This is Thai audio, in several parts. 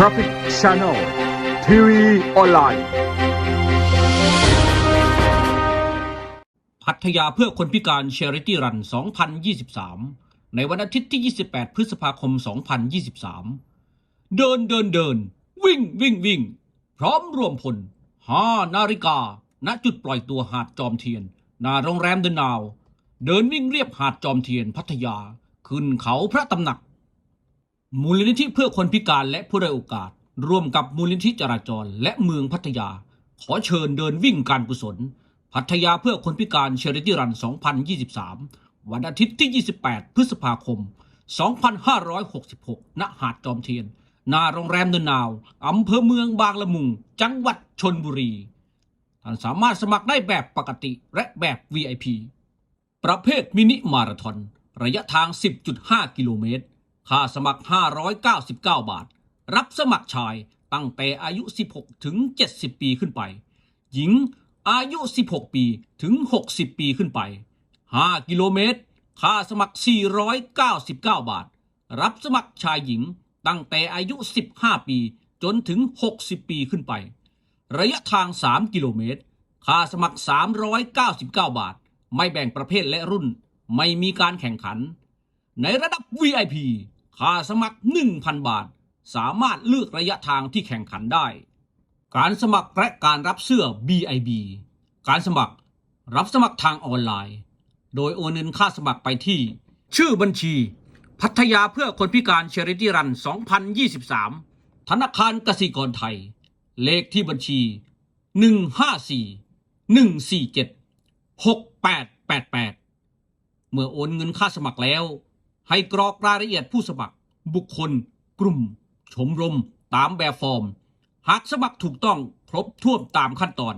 Traffic Channel ทีวีออนไลน์ พัทยาเพื่อคนพิการ Charity Run 2023 ในวันอาทิตย์ที่ 28 พฤษภาคม 2023 เดินเดินเดิน วิ่งวิ่งวิ่ง พร้อมรวมพล5นาฬิกา ณ จุดปล่อยตัวหาดจอมเทียน หน้าโรงแรมเดนนาว เดินวิ่งเรียบหาดจอมเทียนพัทยา ขึ้นเขาพระตำหนัก มูลนิธิเพื่อคนพิการและผู้ได้โอกาส ร่วมกับมูลนิธิจราจรและเมืองพัทยา ขอเชิญเดินวิ่งการกุศล พัทยาเพื่อคนพิการเชริตี้รัน 2023 วันอาทิตย์ที่ 28 พฤษภาคม 2566 ณ หาดจอมเทียน หน้าโรงแรมเดนนาว อำเภอเมืองบางละมุง จังหวัดชนบุรี ท่านสามารถสมัครได้แบบปกติและแบบ VIP ประเภทมินิมาราธอนระยะทาง 10.5 กิโลเมตร ค่าสมัคร 599 บาท รับสมัครชายตั้งแต่อายุ 16 ถึง 70 ปีขึ้นไป หญิงอายุ 16 ปีถึง 60 ปีขึ้นไป 5 กิโลเมตร ค่าสมัคร 499 บาท รับสมัครชายหญิงตั้งแต่อายุ 15 ปีจนถึง 60 ปีขึ้นไป ระยะทาง 3 กิโลเมตร ค่าสมัคร 399 บาท ไม่แบ่งประเภทและรุ่น ไม่มีการแข่งขัน ในระดับ VIP ค่าสมัคร 1,000 บาท สามารถเลือกระยะทางที่แข่งขันได้ การสมัครและการรับเสื้อ BIB การสมัครรับสมัครทางออนไลน์ โดยโอนเงินค่าสมัครไปที่ ชื่อบัญชี พัทยาเพื่อคนพิการ Charity Run 2023 ธนาคารกสิกรไทย เลขที่บัญชี 154 147 6888 เมื่อโอนเงินค่าสมัครแล้ว ให้กรอกรายละเอียดผู้สมัคร บุคคล กลุ่ม ชมรม ตามแบบฟอร์ม หากสมัครถูกต้องครบถ้วนตามขั้นตอน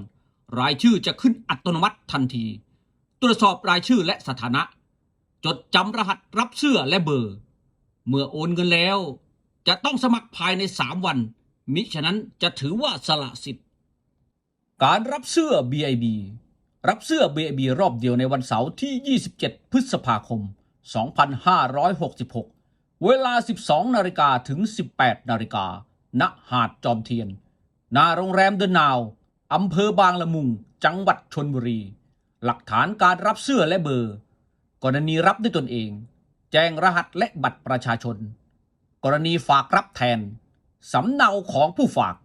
รายชื่อจะขึ้นอัตโนมัติทันที ตรวจสอบรายชื่อและสถานะ จดจำรหัสรับเสื้อและเบอร์ เมื่อโอนเงินแล้ว จะต้องสมัครภายใน 3 วัน มิฉะนั้นจะถือว่าสละสิทธิ์ การรับเสื้อ BIB รับเสื้อ BIB รอบเดียวในวันเสาร์ที่ 27 พฤษภาคม 2566 เวลา 12 นาฬิกาถึง 18 นาฬิกา ณ หาดจอมเทียน หน้าโรงแรมเดนนาว อำเภอบางละมุง จังหวัดชนบุรี หลักฐานการรับเสื้อและเบอร์ กรณีรับด้วยตนเอง แจ้งรหัสและบัตรประชาชน กรณีฝากรับแทน สำเนาของผู้ฝาก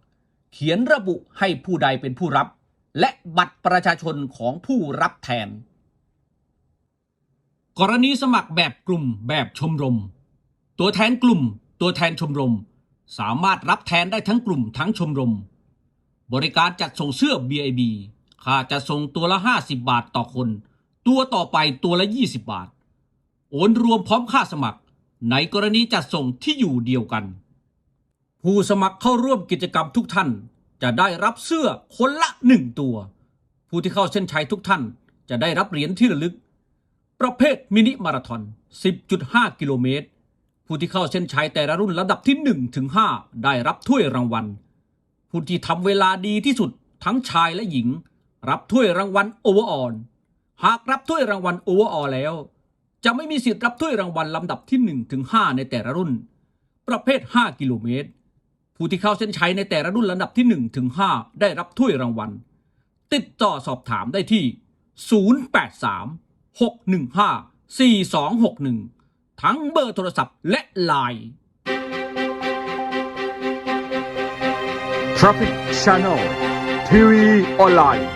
เขียนระบุให้ผู้ใดเป็นผู้รับ และบัตรประชาชนของผู้รับแทน กรณีสมัครแบบกลุ่มแบบชมรม ตัวแทนกลุ่ม ตัวแทนชมรม สามารถรับแทนได้ทั้งกลุ่มทั้งชมรม บริการจัดส่งเสื้อ BIB ค่าจะส่งตัวละ 50 บาทต่อคน ตัวต่อไปตัวละ 20 บาท โอนรวมพร้อมค่าสมัคร ในกรณีจัดส่งที่อยู่เดียวกัน ผู้สมัครเข้าร่วมกิจกรรมทุกท่าน จะได้รับเสื้อคนละหนึ่งตัว ผู้ที่เข้าเส้นชัยทุกท่าน จะได้รับเหรียญที่ระลึก ประเภทมินิมาราธอน 10.5 กิโลเมตร ผู้ที่เข้าเส้นชัยแต่ละรุ่นระดับที่ 1 ถึง 5 ได้รับถ้วยรางวัล ผู้ที่ทำเวลาดีที่สุดทั้งชายและหญิง รับถ้วยรางวัลโอเวอร์ออลหากรับถ้วยรางวัลโอเวอร์ออแล้ว จะไม่มีสิทธิ์รับถ้วยรางวัลลำดับที่ 1 ถึง 5 ในแต่ละรุ่น ประเภท 5 กิโลเมตร ผู้ที่เข้าเส้นชัยในแต่ละรุ่นลำดับที่1ถึง5ได้รับถ้วยรางวัล ติดต่อสอบถามได้ที่ 083 615 4261 ทั้งเบอร์โทรศัพท์และไลน์ Traffic Channel ทีวีออนไลน์